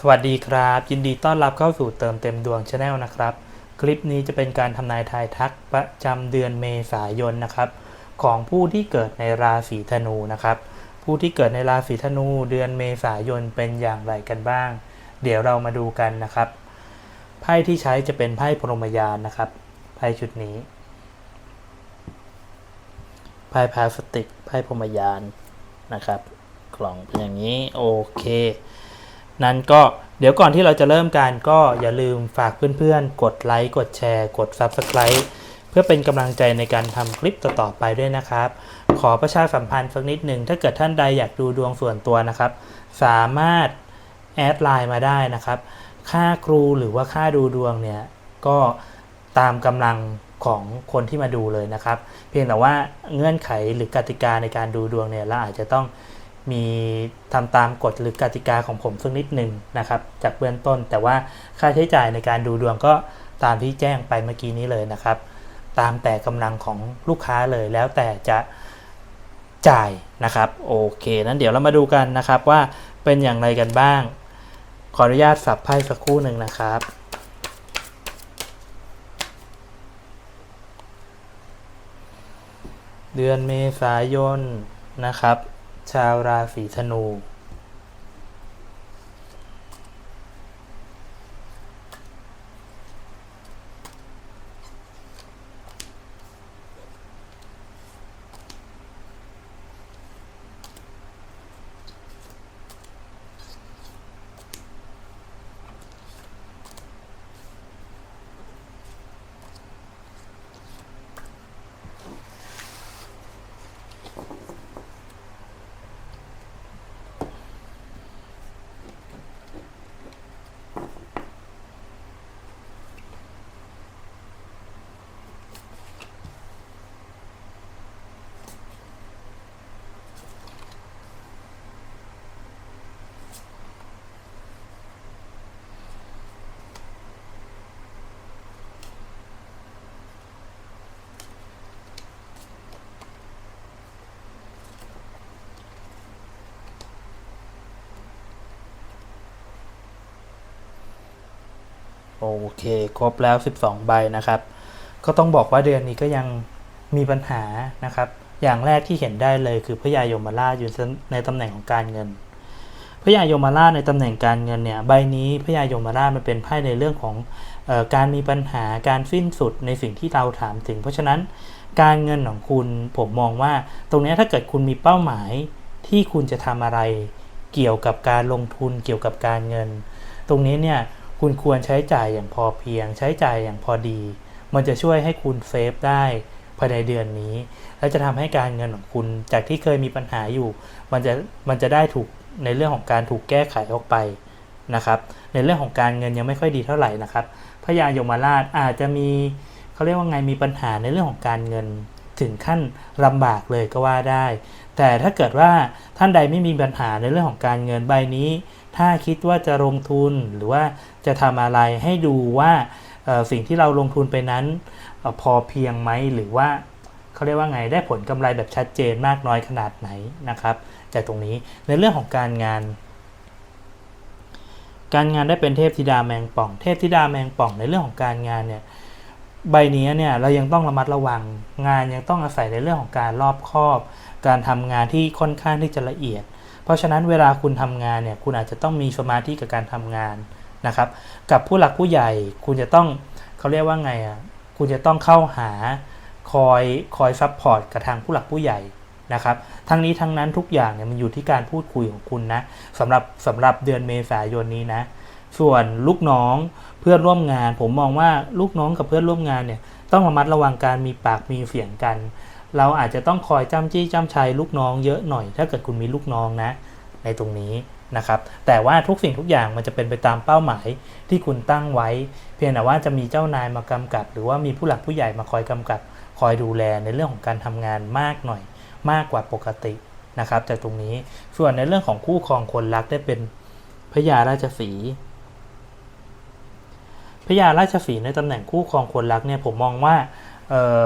สวัสดีครับ ยินดีต้อนรับเข้าสู่เติมเต็มดวงชาแนลนะครับ คลิปนี้จะเป็นการทำนายทายทักประจำเดือนเมษายนนะครับ ของผู้ที่เกิดในราศีธนูนะครับ ผู้ที่เกิดในราศีธนูเดือนเมษายนเป็นอย่างไรกันบ้าง เดี๋ยวเรามาดูกันนะครับไพ่ที่ใช้จะเป็นไพ่พรหมยานนะครับไพ่ชุดนี้ไพ่พลาสติกไพ่พรหมยานนะครับ กล่องเป็นอย่างนี้โอเค นั้นก็เดี๋ยวก่อนที่เราจะเริ่มการก็อย่าลืมฝากเพื่อนๆ กดไลค์กดแชร์ กด Subscribe เพื่อเป็นกำลังใจในการทำคลิปต่อๆไปด้วยนะครับ ขอประชาสัมพันธ์สักนิดหนึ่งถ้าเกิดท่านใดอยากดูดวงส่วนตัวนะครับ สามารถแอดไลน์มาได้นะครับ ค่าครูหรือว่าค่าดูดวงเนี่ยก็ตามกำลังของคนที่มาดูเลยนะครับ เพียงแต่ว่าเงื่อนไขหรือกติกาในการดูดวงเนี่ยเราอาจจะต้อง มีทำตามกฎหรือกติกาของผมสักนิดหนึ่งนะครับ จากเบื้องต้น แต่ว่าค่าใช้จ่ายในการดูดวงก็ตามที่แจ้งไปเมื่อกี้นี้เลยนะครับ ตามแต่กำลังของลูกค้าเลยแล้วแต่จะจ่ายนะครับโอเคนั้นเดี๋ยวเรามาดูกันนะครับว่าเป็นอย่างไรกันบ้าง ขออนุญาตสับไพ่สักครู่หนึ่งนะครับเดือนเมษายนนะครับ ชาวราศีธนู โอเค ครบแล้ว 12 ใบนะครับ ก็ต้องบอกว่าเดือนนี้ก็ยังมีปัญหานะครับ อย่างแรกที่เห็นได้เลยคือพระยายมราชอยู่ในตำแหน่งของการเงินพระยายมราชในตำแหน่งการเงินเนี่ยใบนี้พระยายมราชมันเป็นไพ่ในเรื่องของออการมีปัญหาการสิ้นสุดในสิ่งที่เราถามถึง เพราะฉะนั้นการเงินของคุณผมมองว่า ตรงนี้ถ้าเกิดคุณมีเป้าหมายที่คุณจะทำอะไรเกี่ยวกับการลงทุนเกี่ยวกับการเงิน ตรงนี้เนี่ย คุณควรใช้จ่ายอย่างพอเพียง ใช้จ่ายอย่างพอดี มันจะช่วยให้คุณเซฟได้ภายในเดือนนี้ และจะทำให้การเงินของคุณจากที่เคยมีปัญหาอยู่ มันจะมันจะได้ถูกในเรื่องของการถูกแก้ไขออกไปนะครับในเรื่องของการเงินยังไม่ค่อยดีเท่าไหร่นะครับพระยายมราชอาจจะมีเขาเรียกว่าไงมีปัญหาในเรื่องของการเงินถึงขั้นลำบากเลยก็ว่าได้ แต่ถ้าเกิดว่าท่านใดไม่มีปัญหาในเรื่องของการเงินใบนี้ ถ้าคิดว่าจะลงทุนหรือว่าจะทำอะไรให้ดูว่าสิ่งที่เราลงทุนไปนั้นอพอเพียงไหมหรือว่าเขาเรียกว่าไงได้ผลกำไรแบบชัดเจนมากน้อยขนาดไหนนะครับจากตรงนี้ในเรื่องของการงาน การงานได้เป็นเทพธิดาแมงป่อง เทพธิดาแมงป่อง ในเรื่องของการงานเนี่ยใบนี้เนี่ยเรายังต้องระมัดระวังงานยังต้องอาศัยในเรื่องของการรอบคอบ การทำงานที่ค่อนข้างที่จะละเอียด เพราะฉะนั้นเวลาคุณทำงานเนี่ยคุณอาจจะต้องมีสมาธิกับการทำงานนะครับ กับผู้หลักผู้ใหญ่คุณจะต้องเขาเรียกว่าไงอะคุณจะต้องเข้าหาคอยคอยซัพพอร์ตกับทางผู้หลักผู้ใหญ่นะครับ ทั้งนี้ทั้งนั้นทุกอย่างเนี่ยมันอยู่ที่การพูดคุยของคุณนะสำหรับสำหรับเดือนเมษายนนี้นะ ส่วนลูกน้องเพื่อนร่วมงาน ผมมองว่าลูกน้องกับเพื่อนร่วมงานเนี่ยต้องระมัดระวังการมีปากมีเสียงกัน เราอาจจะต้องคอยจ้ำจี้จ้ำชัยลูกน้องเยอะหน่อย ถ้าเกิดคุณมีลูกน้องนะ ในตรงนี้นะครับ แต่ว่าทุกสิ่งทุกอย่างมันจะเป็นไปตามเป้าหมายที่คุณตั้งไว้ เพียงแต่ว่าจะมีเจ้านายมากำกับ หรือว่ามีผู้หลักผู้ใหญ่มาคอยกำกับ คอยดูแลในเรื่องของการทำงานมากหน่อย มากกว่าปกตินะครับ จากตรงนี้ส่วนในเรื่องของคู่ครองคนรักได้เป็นพระยาราชสีพระยาราชสีในตำแหน่งคู่ครองคนรักเนี่ยผมมองว่าเออ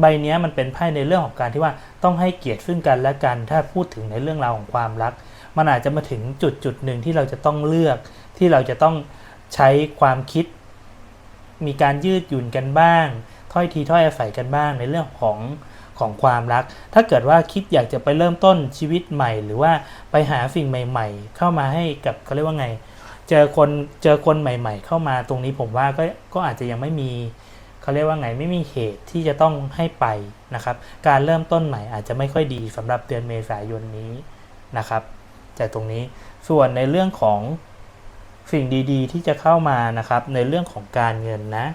ใบนี้มันเป็นไพ่ในเรื่องของการที่ว่าต้องให้เกียรติซึ่งกันและกัน ถ้าพูดถึงในเรื่องราวของความรัก มันอาจจะมาถึงจุดจุดหนึ่งที่เราจะต้องเลือก ที่เราจะต้องใช้ความคิด มีการยืดหยุ่นกันบ้าง ถ้อยทีถ้อยอาศัยกันบ้างในเรื่องของของความรัก ถ้าเกิดว่าคิดอยากจะไปเริ่มต้นชีวิตใหม่ หรือว่าไปหาสิ่งใหม่ ๆ เข้ามาให้กับเขาเรียกว่าไง เจอคนเจอคนใหม่ ๆ เข้ามาตรงนี้ผมว่าก็ก็อาจจะยังไม่มี เขาเรียกว่าไงไม่มีเหตุที่จะต้องให้ไปนะครับ การเริ่มต้นใหม่อาจจะไม่ค่อยดีสำหรับเดือนเมษายนนี้นะครับจากตรงนี้ส่วนในเรื่องของสิ่งดีๆ ที่จะเข้ามานะครับ ในเรื่องของการเงินนะ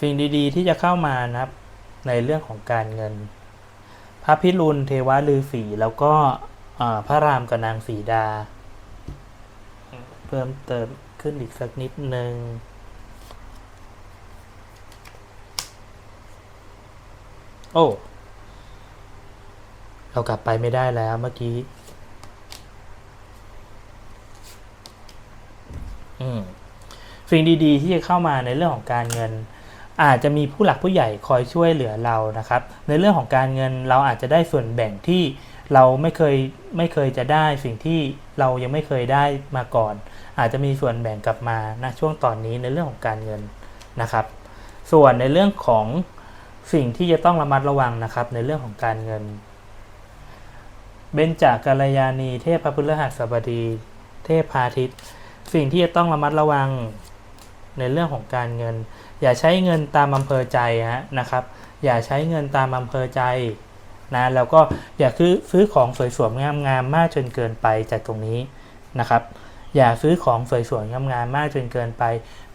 สิ่งดีๆ ที่จะเข้ามานะครับ ในเรื่องของการเงิน พระพิรุณเทวะลือสีแล้วก็พระรามกับนางสีดา พิ่มเติมขึ้นอีกสักนิดหนึ่งโอ้เรากลับไปไม่ได้แล้วเมื่อกี้ อืมสิ่งดีๆ ที่จะเข้ามาในเรื่องของการเงิน อาจจะมีผู้หลักผู้ใหญ่คอยช่วยเหลือเรานะครับ ในเรื่องของการเงินเราอาจจะได้ส่วนแบ่งที่เราไม่เคยไม่เคยจะได้สิ่งที่เรายังไม่เคยได้มาก่อน อาจจะมีส่วนแบ่งกลับมาณช่วงตอนนี้ในเรื่องของการเงินนะครับ ส่วนในเรื่องของสิ่งที่จะต้องระมัดระวังนะครับในเรื่องของการเงิน เบญจากาลยานีเทพพระพฤหัสบดี เทพพาทิตย์สิ่งที่จะต้องระมัดระวังในเรื่องของการเงิน อย่าใช้เงินตามอำเภอใจฮะนะครับ อย่าใช้เงินตามอำเภอใจนะแล้วก็อย่าซื้อซื้อของสวยสวยงามงามมากจนเกินไปจากตรงนี้นะครับ อย่าซื้อของสวยสวยงามงามๆมากจนเกินไป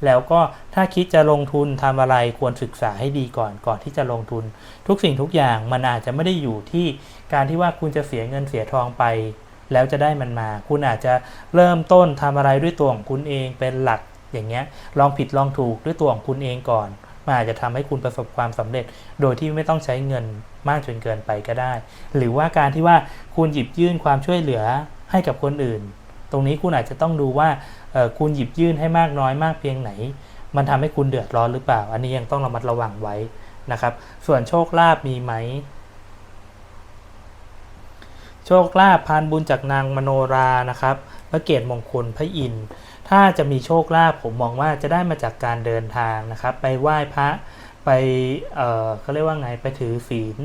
แล้วก็ถ้าคิดจะลงทุนทำอะไรควรศึกษาให้ดีก่อนก่อนที่จะลงทุน ทุกสิ่งทุกอย่างมันอาจจะไม่ได้อยู่ที่การที่ว่าคุณจะเสียเงินเสียทองไป แล้วจะได้มันมา คุณอาจจะเริ่มต้นทำอะไรด้วยตัวของคุณเองเป็นหลักอย่างเงี้ยลองผิดลองถูกด้วยตัวของคุณเองก่อนมันอาจจะทำให้คุณประสบความสำเร็จ โดยที่ไม่ต้องใช้เงินมากจนเกินไปก็ได้ หรือว่าการที่ว่าคุณหยิบยื่นความช่วยเหลือให้กับคนอื่น ตรงนี้คุณอาจจะต้องดูว่าคุณหยิบยื่นให้มากน้อยมากเพียงไหน มันทำให้คุณเดือดร้อนหรือเปล่า อันนี้ยังต้องระมัดระวังไว้นะครับ ส่วนโชคลาภมีไหม โชคลาภพานบุญจากนางมโนรานะครับพระเกศมงคลพระอินทร์ถ้าจะมีโชคลาภผมมองว่าจะได้มาจากการเดินทางนะครับ ไปไหว้พระไปเเขาเรียกว่าไงไปถือศีล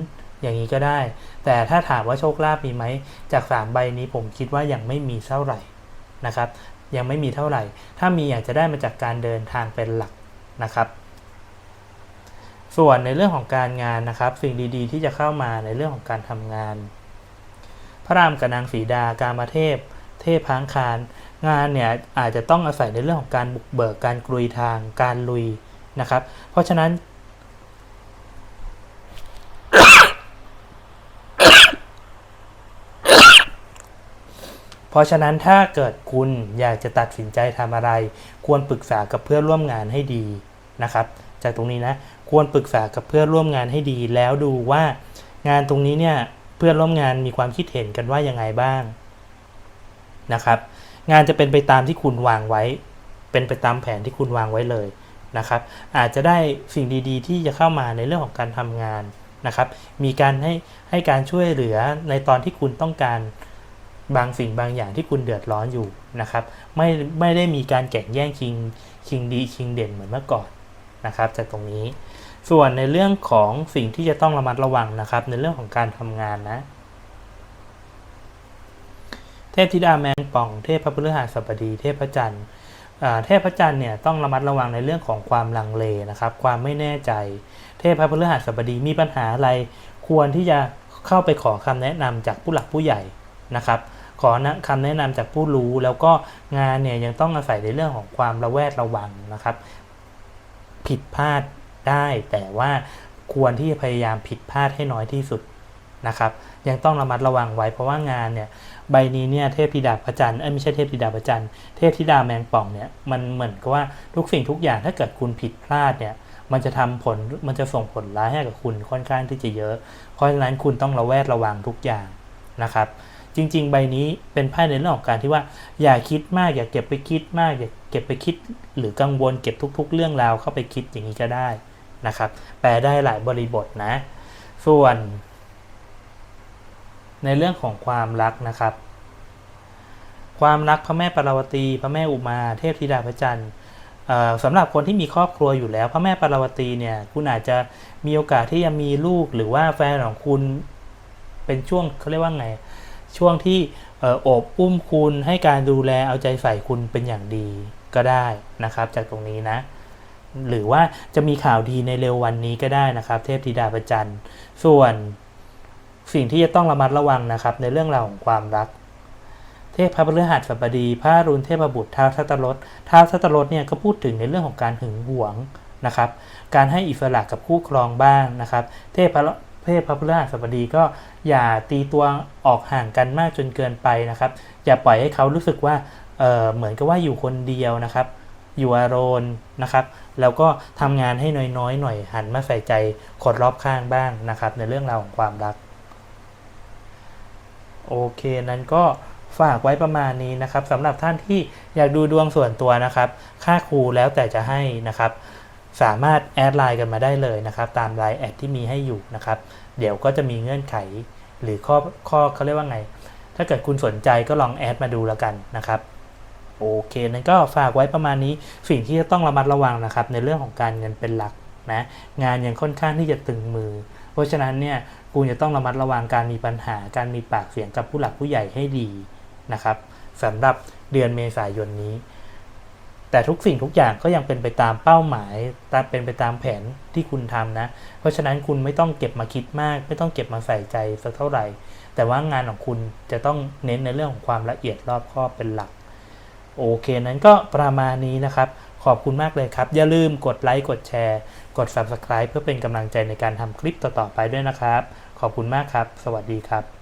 อย่างนี้ก็ได้ แต่ถ้าถามว่าโชคลาภมีไหมจากสามใบนี้ผมคิดว่ายังไม่มีเท่าไหร่ นะครับ ยังไม่มีเท่าไหร่ ถ้ามีอยากจะได้มาจากการเดินทางเป็นหลักนะครับ ส่วนในเรื่องของการงานนะครับ สิ่งดีๆ ที่จะเข้ามาในเรื่องของการทำงาน พระรามกับนางสีดาการมาเทพ เทพพังคารงานเนี่ยอาจจะต้องอาศัยในเรื่องของการบุกเบิกการกลุยทางการลุยนะครับ เพราะฉะนั้น เพราะฉะนั้นถ้าเกิดคุณอยากจะตัดสินใจทำอะไร ควรปรึกษากับเพื่อนร่วมงานให้ดีนะครับ จากตรงนี้นะควรปรึกษากับเพื่อนร่วมงานให้ดี แล้วดูว่างานตรงนี้เนี่ยเพื่อนร่วมงานมีความคิดเห็นกันว่ายังไงบ้างนะครับ งานจะเป็นไปตามที่คุณวางไว้ เป็นไปตามแผนที่คุณวางไว้เลยนะครับ อาจจะได้สิ่งดีๆ ที่จะเข้ามาในเรื่องของการทำงานนะครับ มีการให้ให้การช่วยเหลือในตอนที่คุณต้องการ บางสิ่งบางอย่างที่คุณเดือดร้อนอยู่นะครับ ไม่ไม่ได้มีการแข่งแย่งชิงชิงดีชิงเด่นเหมือนเมื่อก่อนนะครับ จากตรงนี้ ส่วนในเรื่องของสิ่งที่จะต้องระมัดระวังนะครับ ในเรื่องของการทำงานนะ เทพธิดาแมงป่องเทพพระพฤหัสบดี เทพพระจันทร์เทพพระจันทร์เนี่ยต้องระมัดระวังในเรื่องของความลังเลนะครับ ความไม่แน่ใจ เทพพระพฤหัสบดีมีปัญหาอะไร ควรที่จะเข้าไปขอคำแนะนำจากผู้หลักผู้ใหญ่ นะครับขอนะคำแนะนำจากผู้รู้แล้วก็งานเนี่ยยังต้องอาศัยในเรื่องของความระแวดระวังนะครับ ผิดพลาดได้แต่ว่าควรที่จะพยายามผิดพลาดให้น้อยที่สุดนะครับ ยังต้องระมัดระวังไว้เพราะว่างานเนี่ยใบนี้เนี่ยเทพธิดาพระจันเอ้ยไม่ใช่เทพธิดาพระจันเทพธิดาแมงป่องเนี่ยมันเหมือนกับว่าทุกสิ่งทุกอย่างถ้าเกิดคุณผิดพลาดเนี่ยมันจะทำผลมันจะส่งผลร้ายให้กับคุณค่อนข้างที่จะเยอะ เพราะฉะนั้นคุณต้องระแวดระวังทุกอย่างนะครับ จริง ๆ ใบนี้เป็นไพ่ในเรื่องของการที่ว่า อย่าคิดมากอย่าเก็บไปคิดมาก อย่าเก็บไปคิด หรือกังวลเก็บทุก ๆ เรื่องราวเข้าไปคิดอย่างนี้ก็ได้นะครับ แปลได้หลายบริบทนะ ส่วน ในเรื่องของความรักนะครับ ความรักพระแม่ปาราวตีพระแม่อุมาเทพธิดาพระจันทร์สำหรับคนที่มีครอบครัวอยู่แล้วพระแม่ปาราวตีเนี่ยคุณอาจจะมีโอกาสที่จะมีลูกหรือว่าแฟนของคุณเป็นช่วงเขาเรียกว่าไง ช่วงที่เอ่อโอบอุ้มคุณให้การดูแลเอาใจใส่คุณเป็นอย่างดีก็ได้นะครับ จากตรงนี้นะ หรือว่าจะมีข่าวดีในเร็ววันนี้ก็ได้นะครับ เทพธิดาประจันส่วนสิ่งที่จะต้องระมัดระวังนะครับ ในเรื่องราวของความรัก เทพพระพฤหัสบดีพระรุณเทพบุตรท้าวทัตตรสท้าวทัตตรสเนี่ยก็พูดถึงในเรื่องของการหึงหวงนะครับ การให้อิสระกับคู่ครองบ้างนะครับ เทพพระ เทพพระพฤหัสบดีก็อย่าตีตัวออกห่างกันมากจนเกินไปนะครับ อย่าปล่อยให้เขารู้สึกว่าเเหมือนกับว่าอยู่คนเดียวนะครับ อยู่อารนนะครับ แล้วก็ทำงานให้น้อยๆหน่อยหันมาใส่ใจคนรอบข้างบ้างนะครับ ในเรื่องราวของความรัก โอเคนั้นก็ฝากไว้ประมาณนี้นะครับสำหรับท่านที่อยากดูดวงส่วนตัวนะครับ ค่าครูแล้วแต่จะให้นะครับ สามารถแอดไลน์กันมาได้เลยนะครับ ตามไลน์แอดที่มีให้อยู่นะครับ เดี๋ยวก็จะมีเงื่อนไขหรือข้อข้อเขาเรียกว่าไง ถ้าเกิดคุณสนใจก็ลองแอดมาดูแล้วกันนะครับโอเคนั้นก็ฝากไว้ประมาณนี้สิ่งที่จะต้องระมัดระวังนะครับ ในเรื่องของการเงินเป็นหลักนะงานยังค่อนข้างที่จะตึงมือ เพราะฉะนั้นเนี่ยคุณจะต้องระมัดระวังการมีปัญหาการมีปากเสียงกับผู้หลักผู้ใหญ่ให้ดีนะครับสำหรับเดือนเมษายนนี้ แต่ทุกสิ่งทุกอย่างก็ยังเป็นไปตามเป้าหมายตามเป็นไปตามแผนที่คุณทำนะ เพราะฉะนั้นคุณไม่ต้องเก็บมาคิดมาก ไม่ต้องเก็บมาใส่ใจสักเท่าไหร่ แต่ว่างานของคุณจะต้องเน้นในเรื่องของความละเอียดรอบคอบเป็นหลัก โอเค นั้นก็ประมาณนี้นะครับ ขอบคุณมากเลยครับ อย่าลืมกดไลค์กดแชร์ กด Subscribe เพื่อเป็นกำลังใจในการทำคลิปต่อๆไปด้วยนะครับ ขอบคุณมากครับ สวัสดีครับ